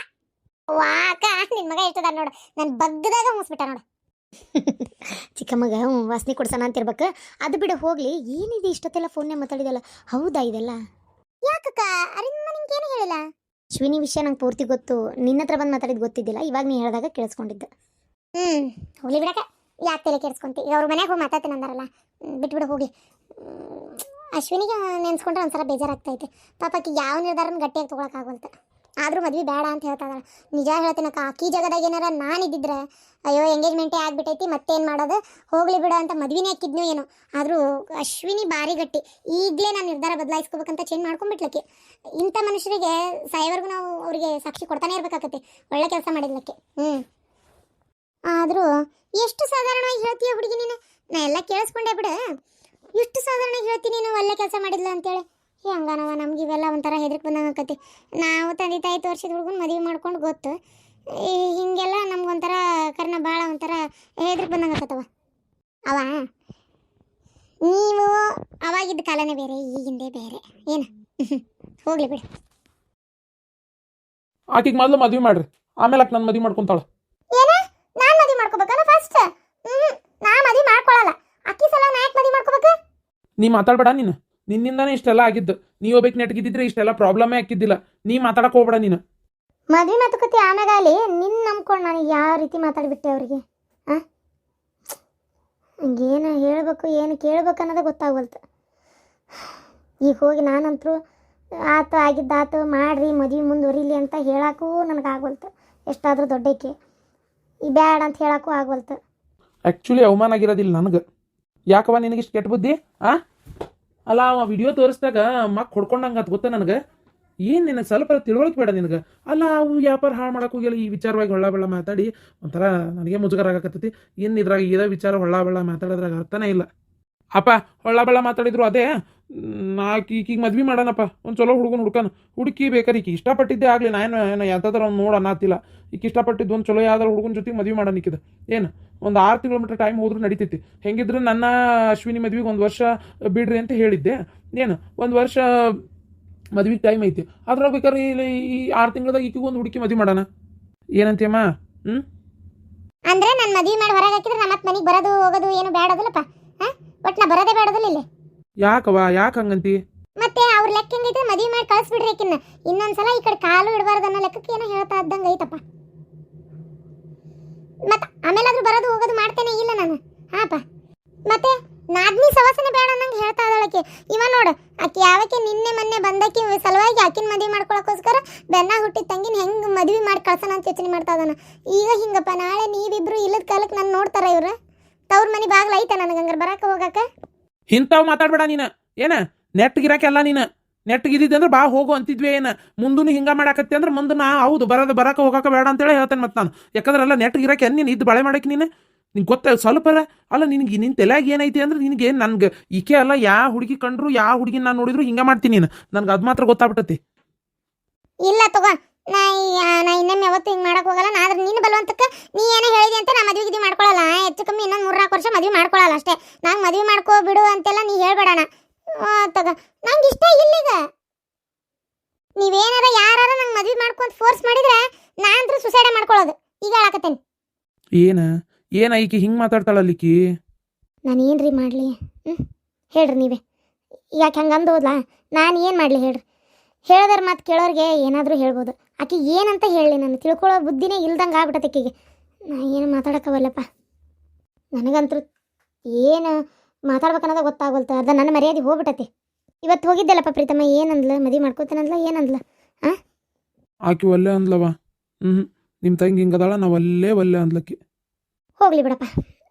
ವಾಕ, ನಿನ್ ಮಗ ಎಷ್ಟದ ನೋಡು. ನಾನು ಬಗ್ಗದಾಗ ಮುಗಿಸ್ಬಿಟ್ಟ ನೋಡು. ಚಿಕ್ಕ ಮಗ ಹ್ಞೂ ವಾಸನೆ ಕೊಡ್ಸೋಣ ಅಂತಿರ್ಬೇಕು. ಅದು ಬಿಡ ಹೋಗ್ಲಿ. ಏನಿದೆ ಇಷ್ಟೊತ್ತೆಲ್ಲ ಫೋನ್ನೇ ಮಾತಾಡಿದಲ್ಲ? ಹೌದಾ ಇದೆಲ್ಲ? ಯಾಕಕ್ಕ? ಅರಿಮ್ಮ ನಿಂಗೇನು ಹೇಳಿಲ್ಲ? ಅಶ್ವಿನಿ ವಿಷಯ ನಂಗೆ ಪೂರ್ತಿ ಗೊತ್ತು. ನಿನ್ನ ಹತ್ರ ಬಂದು ಮಾತಾಡಿದ್ ಗೊತ್ತಿದ್ದಿಲ್ಲ. ಇವಾಗ ನೀ ಹೇಳಿದಾಗ ಕೇಳಿಸ್ಕೊಂಡಿದ್ದೆ. ಹ್ಞೂ ಹೋಗ್ಲಿ ಬಿಡಕ ಯಾಕೆ ತಲೆ ಕೆಡಿಸ್ಕೊಂತಿ? ಈಗ ಅವ್ರ ಮನೆಗೆ ಹೋಗಿ ಮಾತಾಡ್ತೀನಿ ಅಂದಾರಲ್ಲ. ಬಿಟ್ಬಿಡು ಹೋಗಿ. ಅಶ್ವಿನಿಗೆ ನೆನ್ಸ್ಕೊಂಡ್ರೆ ಒಂಥರ ಬೇಜಾರಾಗ್ತೈತೆ. ಪಾಪಕ್ಕೆ ಯಾವ ನಿರ್ಧಾರನ ಗಟ್ಟಿಯಾಗಿ ತೊಗೊಳಕ್ಕಾಗಲ್ತ ಆದ್ರೂ ಮದ್ವೆ ಬೇಡ ಅಂತ ಹೇಳ್ತಾಳ ನಿಜ ಹೇಳ್ತೀನಕ್ಕ ಆಕಿ ಜಾಗದಾಗ ಏನಾರ ನಾನು ಇದ್ದಿದ್ರೆ ಅಯ್ಯೋ ಎಂಗೇಜ್ಮೆಂಟೇ ಆಗ್ಬಿಟ್ಟೈತಿ, ಮತ್ತೇನು ಮಾಡೋದು? ಹೋಗ್ಲಿ ಬಿಡ ಅಂತ ಮದ್ವಿನೇ ಹಾಕಿದ್ನೋ ಏನೋ. ಆದರೂ ಅಶ್ವಿನಿ ಭಾರಿ ಗಟ್ಟಿ ಈಗಲೇ ನಾನು ನಿರ್ಧಾರ ಬದಲಾಯಿಸ್ಕೋಬೇಕಂತ ಚೇಂಜ್ ಮಾಡ್ಕೊಂಡ್ಬಿಟ್ಲಕ್ಕೆ ಇಂಥ ಮನುಷ್ಯರಿಗೆ ಸಾಯವರೆಗೂ ನಾವು ಅವರಿಗೆ ಸಾಕ್ಷಿ ಕೊಡ್ತಾನೆ ಇರಬೇಕಾಗತ್ತೆ ಒಳ್ಳೆ ಕೆಲಸ ಮಾಡಿದ್ಲಕ್ಕೆ. ಹ್ಞೂ ಆದರೂ ಎಷ್ಟು ಸಾಧಾರಣವಾಗಿ ಹೇಳ್ತೀಯ ಹುಡುಗಿ ನೀನು? ನಾ ಎಲ್ಲ ಕೇಳಿಸ್ಕೊಂಡೆ ಬಿಡು. ಎಷ್ಟು ಸಾಧಾರಣವಾಗಿ ಹೇಳ್ತೀನಿ ನೀನು, ಒಳ್ಳೆ ಕೆಲಸ ಮಾಡಿದ್ಲ ಅಂತೇಳಿ? ಹೆಂಗನವ ನಮ್ಗೆ ಇವೆಲ್ಲ ಒಂಥರ ಹೆದರಿಕೆ ಬಂದಂಗೆ ಆಕತಿ. ನಾವು ತಂದೆ ತಾಯಿ ತೋರಿಸಿದ ಹುಡುಗನ ಮದುವೆ ಮಾಡ್ಕೊಂಡು ಗೊತ್ತು. ಹೀಗೆಲ್ಲ ನಮ್ಗೆ ನಮ್ಗೊಂಥರ ಕರ್ನ ಭಾಳ ಒಂಥರ ಹೆದರಿಕೆ ಬಂದಂಗೆ ಆಕತ್ತವ. ಅವ ನೀವು ಅವಾಗಿದ್ದ ಕಾಲನೇ ಬೇರೆ ಈಗಿಂದೇ ಬೇರೆ. ಏನು? ಹೋಗ್ಲಿ ಬಿಡು. ಆಕಿಗೆ ಮೊದಲು ಮದ್ವೆ ಮಾಡ್ರಿ. ಆಮೇಲೆ ಆಕೆ ನನ್ನ ಮದ್ವೆ ಮಾಡ್ಕೊಂತಾಳ. ಏನ? ನಾನು ಮದ್ವೆ ಮಾಡ್ಕೋಬೇಕಲ್ಲ ಫಸ್ಟ್ ಹ್ಞೂ ನಾ ಮದ್ವೆ ಮಾಡ್ಕೊಳಲ್ಲ. ಅಕ್ಕಿ ಸಲ ನಾ ಯಾಕೆ ಮದ್ವೆ ಮಾಡ್ಕೋಬೇಕು? ನೀ ಮಾತಾಡ್ಬೇಡ ನೀನು. ನಿನ್ನಿಂದಾನೇ ಇಷ್ಟೆಲ್ಲ ಆಗಿದ್ದು. ನೀ ಒಬ್ಬಕ್ಕೆ ನೆಟ್ಗಿದ್ದಿದ್ರೆ ಇಷ್ಟೆಲ್ಲ ಪ್ರಾಬ್ಲಮೇ ಹಾಕಿದ್ದಿಲ್ಲ ನೀ ಮಾತಾಡಕ್ ಹೋಗ್ಬೇಡ ನೀನು. ಮದ್ವೆ ಮಾತುಕತೆ ಆಮ್ಯಾಗ ಅಲ್ಲಿ ನಿನ್ನ ನಂಬ್ಕೊಂಡು ನಾನು ಯಾವ ರೀತಿ ಮಾತಾಡ್ಬಿಟ್ಟೆ ಅವ್ರಿಗೆ? ಆ? ಏನು ಹೇಳ್ಬೇಕು ಏನು ಕೇಳ್ಬೇಕು ಅನ್ನೋದೇ ಗೊತ್ತಾಗಲ್ತು ಈಗ ಹೋಗಿ ನಾನಂತರೂ ಆತು ಆಗಿದ್ದಾತು ಮಾಡ್ರಿ ಮದ್ವೆ ಮುಂದುವರಿಲಿ ಅಂತ ಹೇಳಕ್ಕೂ ನನಗೆ ಆಗವಲ್ತು ಎಷ್ಟಾದರೂ ದೊಡ್ಡಕ್ಕೆ ಈ ಬ್ಯಾಡ ಅಂತ ಹೇಳಕ್ಕೂ ಆಗೋಲ್ತು ಆ್ಯಕ್ಚುಲಿ ಅವಮಾನ ಆಗಿರೋದಿಲ್ಲ ನನಗೆ. ಯಾಕವ ನಿನಗಿಷ್ಟು ಕೆಟ್ಟ ಬುದ್ಧಿ? ಆ? ಅಲ್ಲ, ಅವ ವಿಡಿಯೋ ತೋರಿಸಿದಾಗ ಮಕ್ ಹೊಡ್ಕೊಂಡಂಗೆ ಅದು ಗೊತ್ತಾ ನನಗೆ? ಏನು ನಿನಗೆ ಸ್ವಲ್ಪ ತಿಳುವಳಿಕೆ ಬೇಡ ನಿನಗೆ? ಅಲ್ಲ, ಅವು ವ್ಯಾಪಾರ ಹಾಳು ಮಾಡಕ್ಕೆ ಹೋಗಿಲ್ಲ ಈ ವಿಚಾರವಾಗಿ ಹೊಳ್ಳ ಬೆಳ್ಳ ಮಾತಾಡಿ. ಒಂಥರ ನನಗೆ ಮುಜುಗರ ಆಗಕತ್ತೈತಿ. ಏನು ಇದ್ರಾಗ ಇದೇ ವಿಚಾರ ಹೊಳ್ಳ ಬೆಳ್ಳ ಮಾತಾಡೋದ್ರಾಗ ಅರ್ಥನೇ ಇಲ್ಲ. ಅಪ್ಪ, ಹೊಳ್ಳ ಬೆಳ್ಳ ಮಾತಾಡಿದ್ರು ಅದೇ. ನಾ ಈಕಿಗೆ ಮದ್ವೆ ಮಾಡೋಣಪ್ಪ ಒಂದು ಚಲೋ ಹುಡುಗನ ಹುಡ್ಕನ. ಹುಡುಕಿ ಬೇಕಾರೆ ಈಕಿ. ಇಷ್ಟಪಟ್ಟಿದ್ದೇ ಆಗಲಿ ನಾನು ಏನು ಎಂಥದ್ರ ಒಂದು ನೋಡ ಅನ್ನತ್ತಿಲ್ಲ. ಈಕಿ ಇಷ್ಟಪಟ್ಟಿದ್ದು ಒಂದು ಚಲೋ ಯಾವ್ದಾರು ಹುಡುಗನ ಜೊತೆಗೆ ಮದ್ವೆ ಮಾಡೋಣಿಕ್ಕಿದೆ ಏನು? ಒಂದು ಆರು ತಿಂಗಳ ಮಟ್ಟ ಟೈಮ್ ಹೋದ್ರೂ ನಡೀತೈತಿ. ಹೆಂಗಿದ್ರು ನನ್ನ ಅಶ್ವಿನಿ ಮದ್ವೆಗೆ ಒಂದು ವರ್ಷ ಬಿಡ್ರಿ ಅಂತ ಹೇಳಿದ್ದೆ. ಏನು? ಒಂದು ವರ್ಷ ಮದ್ವೆಗೆ ಟೈಮ್ ಐತಿ. ಅದ್ರಾಗ ಬೇಕಾದ್ರೆ ಇಲ್ಲಿ ಈ ಆರು ತಿಂಗಳದಾಗ ಈಕಿಗೆ ಒಂದು ಹುಡುಕಿ ಮದ್ವಿ ಮಾಡೋಣ. ಏನಂತೀಯಮ್ಮ? ಹ್ಞೂ ಅಂದ್ರೆ ನಾನು ಮದುವೆ ಮಾಡಿ ಹೊರಗೆ ಹಾಕಿದ್ರೆ ನಮ್ಮ ಮತ್ತೆ ಮನೆಗೆ ಬರೋದು ಹೋಗೋದು ಏನು ಬೇಡದಲ್ಲಪ್ಪ ಹಾಂ? ಒಟ್ಟು ನಾ ಬರೋದೇ ಬೇಡದಿಲ್ಲ ಇಲ್ಲಿ. ಯಾಕವ ಯಾಕೆ ಹಂಗಂತಿ? ಮತ್ತೆ ಅವ್ರ ಲೆಕ್ಕ ಹೆಂಗೈತೆ? ಮದುವೆ ಮಾಡಿ ಕಳಿಸ್ಬಿಡ್ರಿ ಆಕಿನ್ನ ಇನ್ನೊಂದ್ಸಲ ಈ ಕಡೆ ಕಾಲು ಇಡಬಾರ್ದು ಅನ್ನೋ ಲೆಕ್ಕಕ್ಕೆ ಏನೋ ಹೇಳ್ತಾ ಇದ್ದಂಗೆ ಐತಪ್ಪ. ಮತ್ತೆ ಆಮೇಲಾದ್ರೂ ಬರೋದು ಹೋಗೋದು ಮಾಡ್ತೇನೆ, ಇಲ್ಲ ನಾನು. ಹಾಪ ಮತ್ತೆ ನಾದ್ನಿ ಸವಾಸನೆ ಬೇಡ ಅನ್ನಂಗೆ ಹೇಳ್ತಾ ಇದ್ದಾಳಕ್ಕೆ ಇವ ನೋಡು, ಆಕೆ ಯಾವಕ್ಕೆ ನಿನ್ನೆ ಮೊನ್ನೆ ಬಂದಕ್ಕೆ ಸಲುವಾಗಿ ಆಕಿನ ಮದುವೆ ಮಾಡ್ಕೊಳಕ್ಕೋಸ್ಕರ ಬೆನ್ನ ಹುಟ್ಟಿದ ತಂಗಿನ ಹೆಂಗೆ ಮದುವೆ ಮಾಡಿ ಕಳ್ಸೋಣ ಅಂತ ಯೋಚನೆ ಮಾಡ್ತಾ ಇದ್ದಾನ. ಈಗ ಹಿಂಗಪ್ಪ, ನಾಳೆ ನೀವಿಬ್ರು ಇಲ್ಲದ ಕಾಲಕ್ಕೆ ನಾನು ನೋಡ್ತಾರ ಇವ್ರು? ತವ್ರ ಮನೆ ಬಾಗ್ಲ ನನಗೆ, ಹಂಗಾರೆ ಬರಕ್ಕೆ ಹೋಗಕ್ಕೆ ಇಂಥವು ಮಾತಾಡ್ಬೇಡ ನೀನು. ಏನ ನೆಟ್ಗಿರಕ್ಕೆಲ್ಲ ನೀನು. ನೆಟ್ಗಿದ್ದಿದ್ದೆ ಅಂದ್ರೆ ಬಾ ಹೋಗು ಅಂತಿದ್ವಿ ಏನು? ಮುಂದೂ ಹಿಂಗ ಮಾಡಾಕತ್ತಿ ಅಂದ್ರೆ ಮುಂದೆ ನಾ ಹೌದು, ಬರೋದು, ಬರಕ ಹೋಗಕ್ಕೆ ಬೇಡ ಅಂತೇಳಿ ಹೇಳ್ತೇನೆ ಮತ್ತೆ ನಾನು. ಯಾಕಂದ್ರೆ ಅಲ್ಲ ನೆಟ್ ನೆಟ್ಗಿರಕ್ಕೆ ನೀನು ಇದ್ದು ಬಳೆ ಮಾಡಕ್ಕೆ ನೀನು? ನಿಂಗೆ ಗೊತ್ತ ಸ್ವಲ್ಪ ಅಲ್ಲ ನಿನಗೆ ನಿನ್ನ ತಲೆಯಾಗ ಏನೈತಿ ಅಂದ್ರೆ ನಿನಗೆ ನನ್ಗೆ ಈಕೆ ಅಲ್ಲ ಯಾ ಹುಡುಗಿ ಕಂಡ್ರು, ಯಾ ಹುಡುಗಿ ನಾನು ನೋಡಿದ್ರು ಹಿಂಗೆ ಮಾಡ್ತೀನಿ ನೀನು. ನನ್ಗೆ ಅದು ಮಾತ್ರ ಗೊತ್ತಾಗ್ಬಿಟ್ಟತಿ. ಇಲ್ಲ ತಗೋ, ನಾ ನಾ ಇನ್ನೊಮ್ಮೆ ಯಾವತ್ತು ಹಿಂಗೆ ಮಾಡಕ್ಕೆ ಹೋಗಲ್ಲ. ನಾ ಆದ್ರೆ ನಿನ್ನ ಬಲವಂತಕ್ಕೆ, ನೀ ಏನೋ ಹೇಳಿದೆ ಅಂತ ನಾ ಮದ್ವೆ ಗಿದಿ ಮಾಡ್ಕೊಳಲ್ಲ. ಹೆಚ್ಚು ಕಮ್ಮಿ ಇನ್ನೊಂದು ಮೂರ್ನಾಲ್ಕು ವರ್ಷ ಮದ್ವೆ ಮಾಡ್ಕೊಳ್ಳಲ್ಲ ಅಷ್ಟೇ. ನಂಗೆ ಮದ್ವೆ ಮಾಡ್ಕೋ ಬಿಡು ಅಂತೆಲ್ಲ ನೀ ಹೇಳ್ಬೇಡಣ ತಗ ನಂಗೆ ಇಷ್ಟ ಇಲ್ಲಿಗ. ನೀವೇನಾರ ಯಾರಾರ ನಂಗೆ ಮದ್ವೆ ಮಾಡ್ಕೊಂತ ಫೋರ್ಸ್ ಮಾಡಿದ್ರೆ ನಾ ಅಂತೂ ಸುಸೈಡ್ ಮಾಡ್ಕೊಳ್ಳೋದು. ಈಗ ಹೇಳಕತ್ತೇನೆ. ಏನ? ಏನ ಈಕಿ ಹಿಂಗೆ ಮಾತಾಡ್ತಾಳಲ್ಲ ಈಕಿ ನಾನು ಏನ್ರಿ ಮಾಡಲಿ? ಹ್ಞೂ ಹೇಳ್ರಿ ನೀವೇ. ಯಾಕೆ ಹಂಗೆ ಅಂದೋದ್ಲಾ ನಾನು ಏನು ಮಾಡಲಿ ಹೇಳ್ರಿ. ಹೇಳಿದ್ರ ಮಾತು ಕೇಳೋರಿಗೆ ಏನಾದರೂ ಹೇಳ್ಬೋದು. ಆಕೆ ಏನಂತ ಹೇಳಲಿ ನಾನು? ತಿಳ್ಕೊಳ್ಳೋ ಬುದ್ಧಿನೇ ಇಲ್ದಂಗೆ ಆಗ್ಬಿಟ್ಟತೆ ಆಕೆಗೆ. ನಾ ಏನು ಮಾತಾಡೋಕ್ಕವಲ್ಲಪ್ಪ ನನಗಂತೂ ಏನು ಮಾತಾಡ್ಬೇಕನ್ನೋದ ಗೊತ್ತಾಗೋಲ್ತ. ಅರ್ಧ ನನ್ನ ಮರ್ಯಾದೆ ಹೋಗ್ಬಿಟ್ಟತಿ ಇವತ್ತು ಹೋಗಿದ್ದಲ್ಲಪ್ಪ ಪ್ರೀತಮ್ಮ ಏನಂದ್ಲ? ಮದುವೆ ಮಾಡ್ಕೋತೇನಂದ್ಲ? ಏನಂದ್ಲ? ಆಕಿ ಒಲ್ಲೆ ಅಂದ್ಲವ. ಹ್ಞೂ ನಿಮ್ಮ ತಂಗಿ ಹಿಂಗದಾಳ ನಾವು ಅಲ್ಲೇ ಒಲ್ಲೆ ಅಂದ್ಲಕ್ಕಿ. ಹೋಗ್ಲಿ ಬಿಡಪ್ಪ.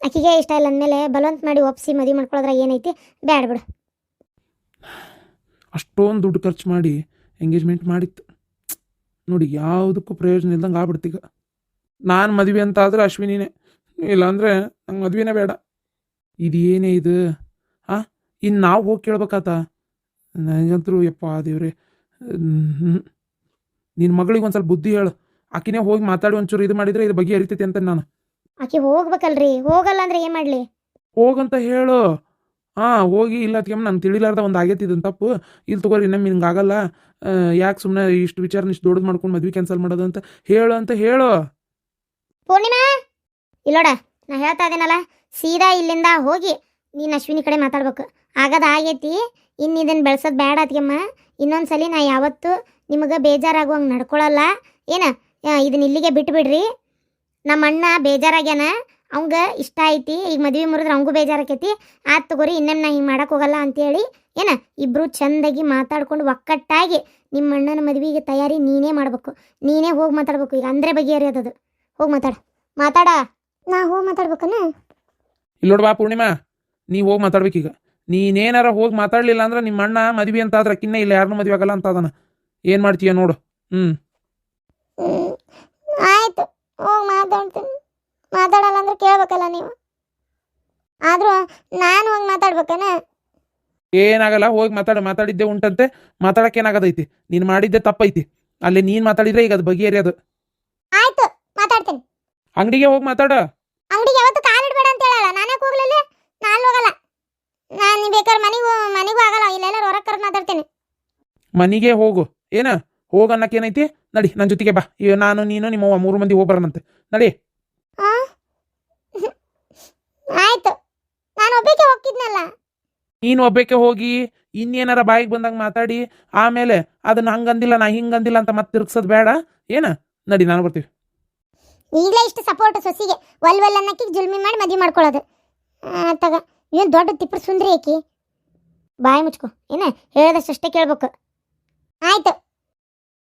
ಆಕೆಗೆ ಇಷ್ಟ ಇಲ್ಲ ಅಂದಮೇಲೆ ಬಲವಂತ ಮಾಡಿ ಒಪ್ಸಿ ಮದಿ ಮಾಡ್ಕೊಳ್ಳೋದ್ರಾಗ ಏನೈತಿ? ಬ್ಯಾಡ ಬಿಡು. ಅಷ್ಟೊಂದು ದುಡ್ಡು ಖರ್ಚು ಮಾಡಿ ಎಂಗೇಜ್ಮೆಂಟ್ ಮಾಡಿತ್ತು. ನೋಡಿ ಯಾವುದಕ್ಕೂ ಪ್ರಯೋಜನ ಇಲ್ದಂಗೆ ಆಗ್ಬಿಡ್ತೀಗ ನಾನು ಮದುವೆ ಅಂತ ಆದ್ರೆ ಅಶ್ವಿನಿನೇ. ಇಲ್ಲಾಂದರೆ ನಂಗೆ ಮದುವೆನೇ ಬೇಡ. ಇದೇನೇ ಇದು? ಆ ಇನ್ನು ನಾವು ಹೋಗಿ ಕೇಳ್ಬೇಕಾತ? ನನಗಂತರೂ ಯಪ್ಪ ದೇವ್ರಿ. ನಿನ್ನ ಮಗಳಿಗೆ ಒಂದು ಸ್ವಲ್ಪ ಬುದ್ಧಿ ಹೇಳು. ಆಕಿನೇ ಹೋಗಿ ಮಾತಾಡಿ ಒಂಚೂರು ಇದು ಮಾಡಿದ್ರೆ ಇದು ಬಗೆ ಹರಿತೈತಿ ಅಂತ ನಾನು. ಆಕೆ ಹೋಗ್ಬೇಕಲ್ರಿ. ಹೋಗಲ್ಲ ಅಂದ್ರೆ ಏನು ಮಾಡಲಿ? ಹೋಗಂತ ಹೇಳು. ಹಾಂ ಹೋಗಿ ಇಲ್ಲ ಅದಕ್ಕೆ ನಾನು ತಿಳಿಲಾರ್ದ ಒಂದು ಆಗೈತಿ ಇದನ್ನ ತಪ್ಪು. ಇಲ್ಲಿ ತಗೋರಿ ಇನ್ನೊಮ್ಮೆ ಹಿಂಗೆ ಆಗಲ್ಲ. ಯಾಕೆ ಸುಮ್ಮನೆ ಇಷ್ಟು ವಿಚಾರನ ಇಷ್ಟು ದೊಡ್ಡದು ಮಾಡ್ಕೊಂಡು ಮದ್ವೆ ಕ್ಯಾನ್ಸಲ್ ಮಾಡೋದು ಅಂತ ಹೇಳು ಅಂತ ಹೇಳು. ಪೂರ್ಣಿಮಾ? ಇಲ್ಲೋಡ ನಾ ಹೇಳ್ತಾ ಇದ್ದೀನಲ್ಲ ಸೀದಾ ಇಲ್ಲಿಂದ ಹೋಗಿ ನೀನು ಅಶ್ವಿನಿ ಕಡೆ ಮಾತಾಡ್ಬೇಕು. ಆಗದ ಆಗೈತಿ. ಇನ್ನು ಇದನ್ನು ಬೆಳ್ಸೋದು ಬೇಡ ಇನ್ನೊಂದು ಸಲ ನಾ ಯಾವತ್ತು ನಿಮಗೆ ಬೇಜಾರಾಗುವಂಗೆ ನಡ್ಕೊಳ್ಳಲ್ಲ ಏನು? ಇದನ್ನ ಇಲ್ಲಿಗೆ ಬಿಟ್ಬಿಡ್ರಿ. ನಮ್ಮ ಅಣ್ಣ ಬೇಜಾರಾಗ್ಯಾನ. ಅವಂಗ ಇಷ್ಟ ಐತಿ. ಈಗ ಮದ್ವೆ ಮುರಿದ್ರೆ ಅವಂಗೂ ಬೇಜಾರಾಕೈತಿ. ಆತ್ ತಗೋರಿ ಇನ್ನೊಮ್ಮೆ ನಾ ಹಿಂಗೆ ಮಾಡೋಕೆ ಹೋಗಲ್ಲ ಅಂತೇಳಿ. ಏನ? ಇಬ್ಬರು ಚಂದಾಗಿ ಮಾತಾಡ್ಕೊಂಡು ಒಕ್ಕಟ್ಟಾಗಿ ನಿಮ್ಮ ಅಣ್ಣನ ಮದುವೆಗೆ ತಯಾರಿ ನೀನೇ ಮಾಡಬೇಕು. ನೀನೇ ಹೋಗಿ ಮಾತಾಡ್ಬೇಕು. ಈಗ ಅಂದ್ರೆ ಬಗೆಹರಿಯೋದದು. ಹೋಗಿ ಮಾತಾಡ. ಮಾತಾಡ. ನಾ ಹೋಗಿ ಮಾತಾಡ್ಬೇಕನ? ಇಲ್ಲಿ ನೋಡ್ಬಾ ಪೂರ್ಣಿಮಾ ನೀ ಹೋಗಿ ಮಾತಾಡ್ಬೇಕೀಗ ನೀನೇನಾರ ಹೋಗಿ ಮಾತಾಡಲಿಲ್ಲ ಅಂದ್ರೆ ನಿಮ್ಮ ಅಣ್ಣ ಮದುವೆ ಅಂತ ಆದ್ರೆ ಕಿನ್ನ ಇಲ್ಲ ಯಾರನ್ನೂ ಮದುವೆ ಆಗಲ್ಲ ಅಂತ ಅದನ ಏನು ಮಾಡ್ತೀಯ ನೋಡು. ಹ್ಞೂ ಆಯ್ತು. ಹೋಗಿ ಮಾತಾಡ್ತೀನಿ. ಮಾತಾಡಲ್ಲ ಅಂದ್ರೆ ಕೇಳ್ಬೇಕಲ್ಲ ನೀವು? ಆದ್ರೂ ನಾನು ಹೋಗಿ ಮಾತಾಡ್ಬೇಕನ? ಏನಾಗಲ್ಲ ಹೋಗಿ ಮಾತಾಡ. ಮಾತಾಡಿದ್ದೆ ಉಂಟಂತೆ. ಮಾತಾಡಕ್ಕೆ ಏನಾಗದೈತಿ? ನೀನು ಮಾಡಿದ್ದೆ ತಪ್ಪೈತಿ. ಅಲ್ಲಿ ನೀನು ಮಾತಾಡಿದ್ರೆ ಈಗ ಅದು ಬಗೆಹರಿಯೋದು. ಆಯ್ತು ಮಾತಾಡ್ತೀನಿ. ಅಂಗಡಿಗೆ ಹೋಗಿ ಮಾತಾಡ ಅಂಗಡಿಗೆ ಯಾವತ್ತು ಕಾಲಿಡ್ಬೇಡ ಅಂತ ಹೇಳಲ್ಲ ನಾನೇ ಹೋಗ್ಲಿಲ್ಲ ನಾನು ಹೋಗಲ್ಲ ನಾನು ಬೇಕಾದ್ರೆ ಮನೆಗೂ ಮನೆಗೂ ಆಗಲ್ಲ ಇಲ್ಲೆಲ್ಲ ಹೊರಗೆ ಕರೆದು ಮಾತಾಡ್ತೇನೆ. ಮನೆಗೆ ಹೋಗು. ಏನ? ಹೋಗ ಅನ್ನಕ್ಕೆ ಏನೈತಿ? ನಡಿ ನನ್ನ ಜೊತೆಗೆ ಬಾ. ಇವ ನಾನು ನೀನು ನಿಮ್ಮ ಮೂರು ಮಂದಿ ಹೋಗಿ ಬರೋಣಂತೆ ನಡಿ? ಆಯ್ತು. ನಾನು ಒಬ್ಬಕ್ಕೆ ಹೋಗ್ತಿದ್ನಲ್ಲ. ನೀನು ಒಬ್ಬಕ್ಕೆ ಹೋಗಿ ಇನ್ನೇನಾರ ಬಾಯಿಗೆ ಬಂದಂಗೆ ಮಾತಾಡಿ ಆಮೇಲೆ ಅದನ್ನ ಹಂಗಂದಿಲ್ಲ ನಾ ಹಿಂಗಂದಿಲ್ಲ ಅಂತ ಮತ್ತೆ ತಿರ್ಗ್ಸೋದು ಬೇಡ. ಏನ? ನಡಿ ನಾನು ಬರ್ತೀವಿ. ಈಗಲೇ ಇಷ್ಟು ಸಪೋರ್ಟ್ ಸೊಸಿಗೆ. ಒಲ್ ಒಲ್ ಅನ್ನಕ್ಕೆ ಜುಲ್ಮಿ ಮಾಡಿ ಮದುವೆ ಮಾಡ್ಕೊಳ್ಳೋದು. ತಗ. ಏನು ದೊಡ್ಡ ತಿಪ್ಪ ಸುಂದರಿ ಆಕಿ? ಬಾಯಿ ಮುಚ್ಕೊ. ಏನ ಹೇಳಿದಷ್ಟೇ ಕೇಳ್ಬೇಕು. ಆಯ್ತು.